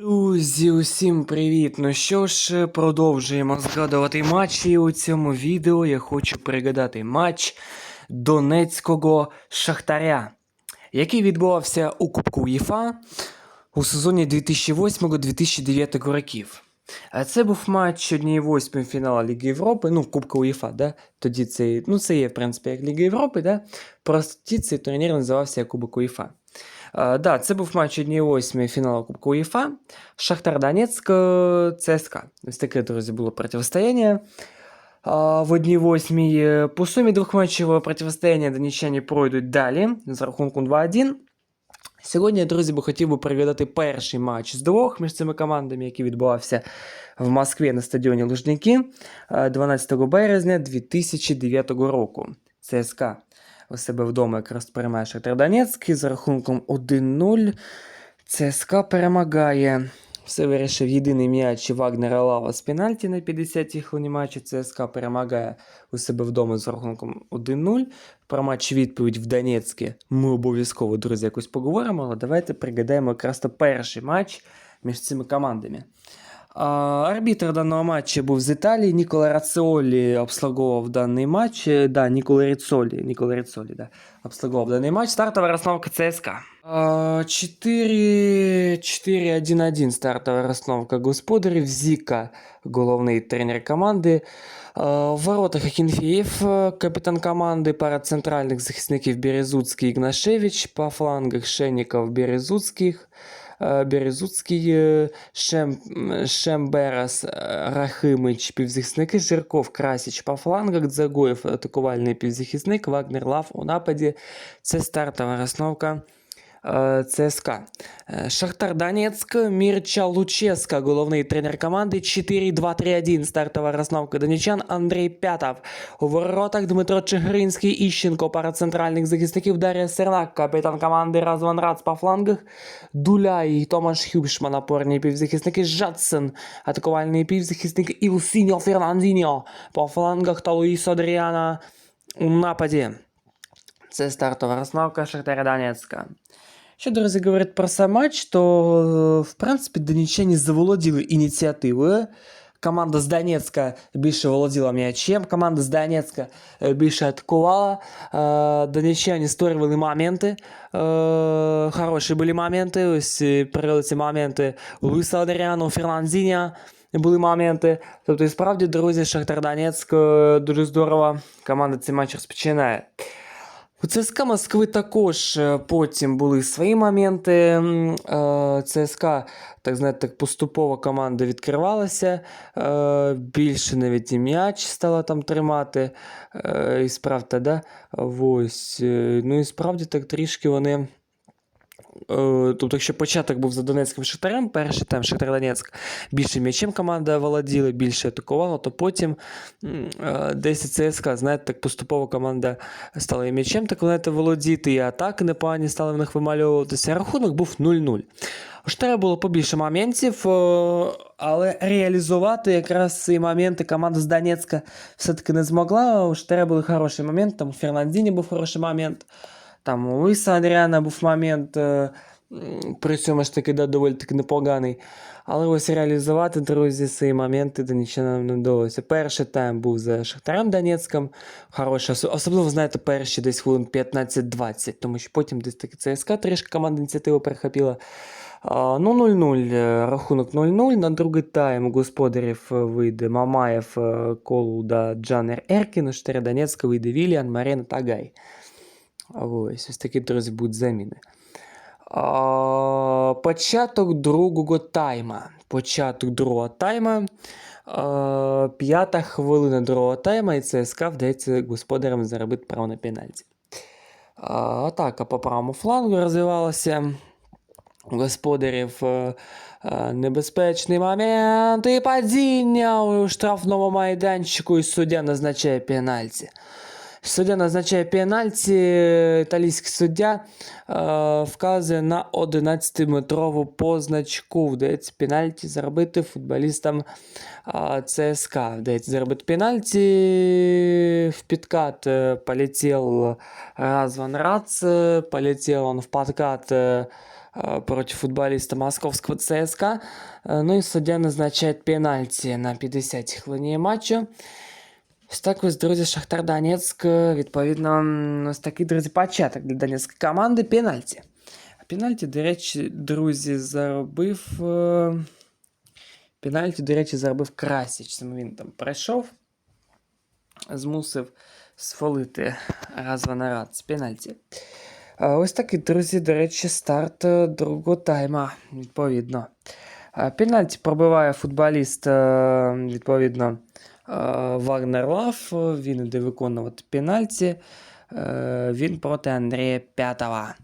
Друзі, усім привіт! Ну що ж, продовжуємо згадувати матчі. У цьому відео я хочу пригадати матч Донецького Шахтаря, який відбувався у Кубку УЄФА у сезоні 2008-2009 років. Це був матч однієї восьмої фіналу Ліги Європи, ну, Кубка УЄФА, да? Тоді це, ну, це є, в принципі, як Ліга Європи, да? Просто цей турнір називався Кубок УЄФА. Uh, да, це був матч однієї восьмої фіналу Кубку УЄФА. Шахтар Донецьк е, ЦСКА. Ось таке, друзі, було протистояння. Uh, в одній восьмій е, по сумі двохматчевого протистояння донеччані пройдуть далі з рахунком 2-1. Сьогодні, друзі, би хотів би пригадати перший матч з двох між цими командами, який відбувався в Москві на стадіоні Лужники е, 12 березня 2009 року. ЦСКА у себе вдома якраз перемагає Шахтар Донецьк і за рахунком 1-0 ЦСКА перемагає. Все вирішив єдиний м'яч Вагнера Лава з пенальті на 50-й хвилині матчу. ЦСКА перемагає у себе вдома з рахунком 1-0. Про матч відповідь в Донецьке ми обов'язково, друзі, якось поговоримо, але давайте пригадаємо якраз то перший матч між цими командами. А, Арбітр даного матчу був з Італії. Нікола Раціолі обслуговував даний матч. Е, Да, Нікола Ріцолі, Нікола Ріцолі, да, обслуговував даний матч. Стартова розстановка ЦСКА. А, 4-1-1 стартова розстановка господарів. Зіка, головний тренер команди. А, В воротах Акінфєєв, е, капітан команди, пара центральних захисників Березуцький Ігнашевич, по флангах Шеніков Березуцьких. Е, Березуцький, е, Шем, Шемберас, е, Рахимич, півзахисники, Жирков, Красіч по флангах, Дзагоєв, атакувальний півзахисник, Вагнер Лав у нападі. Це стартова розновка ЦСКА. Е, Шахтар Донецьк, Мірча Луческа, головний тренер команди. 4-2-3-1, стартова розновка донечан. Андрій Пятов. У воротах Дмитро Чигиринський, Іщенко, пара центральних захисників. Дар'я Сернак, капітан команди Разван Рац по флангах. Дуляй, Томаш Хюбшман, опорні півзахисники. Жадсен, атакувальний півзахисник. Ілсіньо Фернандіньо по флангах та Луїс Адріана у нападі. Це стартова розновка Шахтаря Донецька. Що, друзі, говорить про сам матч, то, в принципі, донеччані заволоділи ініціативою. Команда з Донецька більше володіла м'ячем, команда з Донецька е, більше атакувала. Е, Донеччані створювали моменти. Е, Хороші були моменти. Ось е, привели ці моменти у Луїса Адріану, у Фернандіня були моменти. Тобто, і справді, друзі, Шахтар Донецьк е, дуже здорово. Команда цей матч розпочинає. У ЦСКА Москви також е, потім були свої моменти. Е, ЦСКА, так знаєте, поступово команда відкривалася. е, Більше навіть і м'яч стала там тримати. І справді, да? Ось. Ну і справді так трішки вони. Е, Тобто, якщо початок був за Донецьким Шахтарем, перший там Шахтар Донецьк більше м'ячем команда володіла, більше атакувала, то потім е, десь ЦСКА, знаєте, так поступово команда стала і м'ячем так знаєте, володіти, і атаки непогані стали в них вимальовуватися. Рахунок був 0-0. У Штара було побільше моментів, е, але реалізувати якраз ці моменти команда з Донецька все-таки не змогла. У Штара були хороші моменти, там у Фернандіні був хороший момент. Там у Луїса Адріана був момент, м, при цьому ж таки да, доволі таки непоганий. Але ось реалізувати, друзі, ці моменти до нічого нам не вдалося. Перший тайм був за Шахтарем Донецьком. Хороший, осо- особливо, знаєте, перші десь хвилин 15-20, тому що потім десь таки ЦСКА трішки команда ініціативу перехопила. А, Ну, 0-0, е, рахунок 0-0. На другий тайм господарів е, вийде Мамаєв, е, Колуда, Джанер Еркін, у Штаря Донецька вийде Віліан, Марена та Гай. А Ось, ось такі, друзі, будуть заміни. А, початок другого тайма. Початок другого тайма. А, п'ята хвилина другого тайма, і ЦСКА вдається господарям заробити право на пенальті. А, атака по правому флангу розвивалася. Господарів е, е, небезпечний момент і падіння у штрафному майданчику, і суддя назначає пенальті. Суддя назначає пенальті, італійський суддя е, вказує на 11-метрову позначку. Вдається пенальті заробити футболістам е, ЦСКА. Вдається заробити пенальті. В підкат е, полетел Разван Рац, е, полетел он в подкат е, э, против футболиста московского ЦСКА. Э, Ну і суддя назначає пенальті на 50 хвилині матчу. Ось так ось, друзі, Шахтар Донецьк, е, відповідно, ось такий, друзі, початок для донецької команди пенальті. А пенальті, до речі, друзі, заробив. е, Пенальті, до речі, заробив Красіч. Саме він там пройшов, змусив сфолити раз на раз з пенальті. Ось такий, друзі, до речі, старт е, другого тайма, відповідно. Пенальті пробиває футболіст, е, відповідно, е, Вагнер Лав. Він іде виконувати пенальті. Е, Він проти Андрія П'ятова.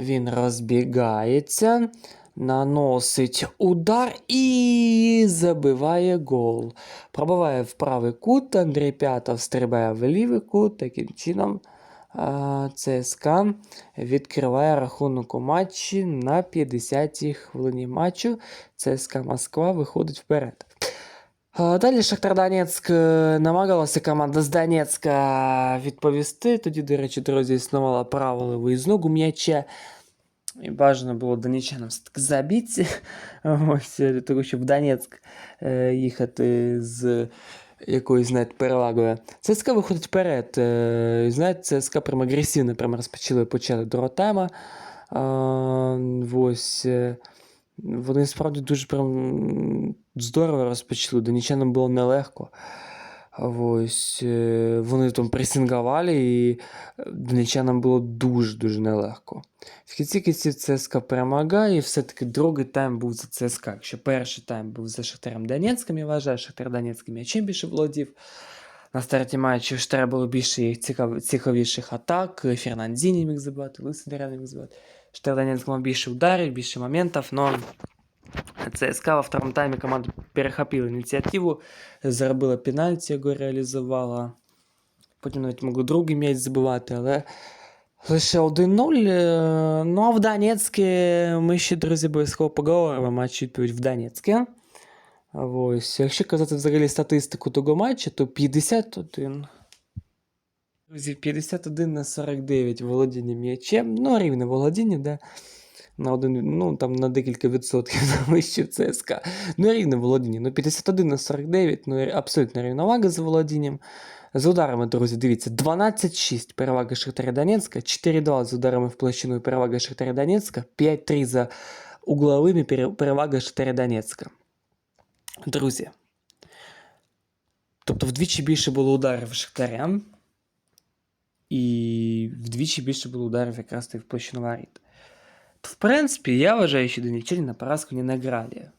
Він розбігається, наносить удар і забиває гол. Пробиває в правий кут, Андрій П'ятов стрибає в лівий кут. Таким чином а, ЦСКА відкриває рахунок у матчі на 50-й хвилині матчу. ЦСКА Москва виходить вперед. Далі Шахтар Донецьк е, намагалася команда з Донецька відповісти. Тоді, до речі, друзі, існувало правило виїзного м'яча. І бажано було донеччанам все-таки забити. Ось, е, для того, щоб в Донецьк е, їхати з якоюсь, знаєте, перевагою. ЦСКА виходить вперед. Знаєте, ЦСКА прям агресивно прям розпочали почати другого тайма. Ось. Е, Вони справді дуже прям здорово розпочали. Донеччанам було нелегко. Ось е, вони там пресингували, і донеччанам було дуже-дуже нелегко. В кінці кінців ЦСКА перемагає, і все-таки другий тайм був за ЦСКА. Якщо перший тайм був за Шахтарем Донецьким, я вважаю, Шахтар Донецьким м'ячем більше володів. На старті матчу ж треба було більше їх цікав... цікавіших атак. Фернандіні міг забивати, Лисендря міг забивати. Шахтар Донецьк мав більше ударів, більше моментів, но ЦСКА во втором таймі команда перехопила ініціативу, заробила пенальті, його реалізувала. Потім навіть могли другий м'яч забивати, але лише 1-0. Е, Ну а в Донецьку ми ще, друзі, обов'язково поговоримо. Матч відповідь в Донецьку. Ось. Якщо казати взагалі статистику того матчу, то 51. Друзі, 51 на 49 володіння м'ячем. Ну, рівне володіння, да. На один, ну, там на декілька відсотків вище ЦСКА. Ну, рівне володіння. Ну, 51 на 49, ну, абсолютно рівновага за володінням. З ударами, друзі, дивіться, 12-6 перевага Шахтаря Донецька, 4-2 з ударами в площину перевага Шахтаря Донецька, 5-3 за угловими перевага Шахтаря Донецька. Друзі. Тобто вдвічі більше було ударів Шахтаря, і вдвічі більше було ударів якраз в площину воріт. То, в принципі, я вважаю, що донеччані на поразку не награли.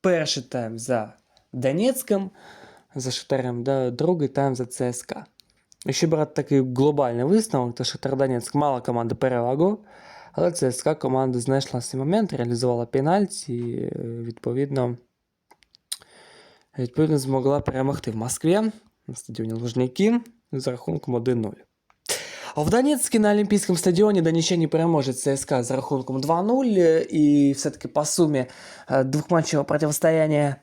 Перший тайм за Донецьком, за Шахтарем, да, другий тайм за ЦСКА. Якщо брати такий глобальний висновок, то Шахтар Донецьк мала команда перевагу, але ЦСКА команда знайшла свій момент, реалізувала пенальті, і, е, відповідно, відповідно змогла перемогти в Москві на стадіоні Лужники з рахунком 1-0. А в Донецьку на Олімпійському стадіоні доніччані переможе ЦСКА з рахунком 2-0. е, І все-таки по сумі е, двохматчевого протистояння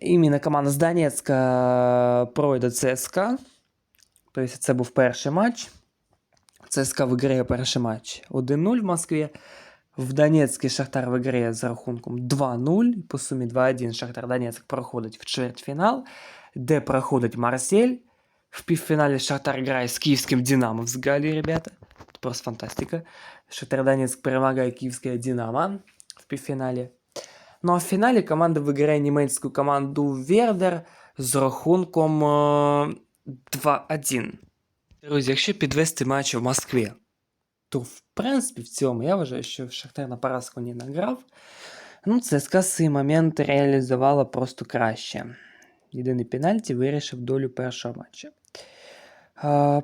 іменно команда з Донецька е, пройде ЦСКА. Тобто це був перший матч. ЦСКА виграє перший матч 1-0 в Москві. В Донецьку Шахтар виграє з рахунком 2-0. По сумі 2-1 Шахтар Донецьк проходить в чвертьфінал, де проходить Марсель. В півфіналі Шахтар грає з київським Динамо взагалі, ребята. Це просто фантастика. Шахтар Донецьк перемагає київське Динамо в півфіналі. Ну а в фіналі команда виграє німецьку команду Вердер з рахунком е, 2-1. Друзі, якщо підвести матч в Москві, то в принципі в цьому я вважаю, що Шахтар на поразку не награв. Ну, ЦСКА свій момент реалізувала просто краще. Єдиний пенальті вирішив долю першого матчу.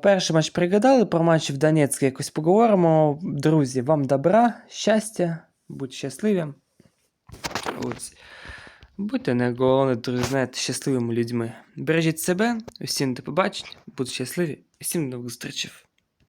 Перший матч пригадали, про матч в Донецьку якось поговоримо. Друзі, вам добра, щастя, будьте щасливі. Ось. Будьте не головне, друзі, знаєте, щасливими людьми. Бережіть себе, усім до побачення, будьте щасливі, усім до нових зустрічей.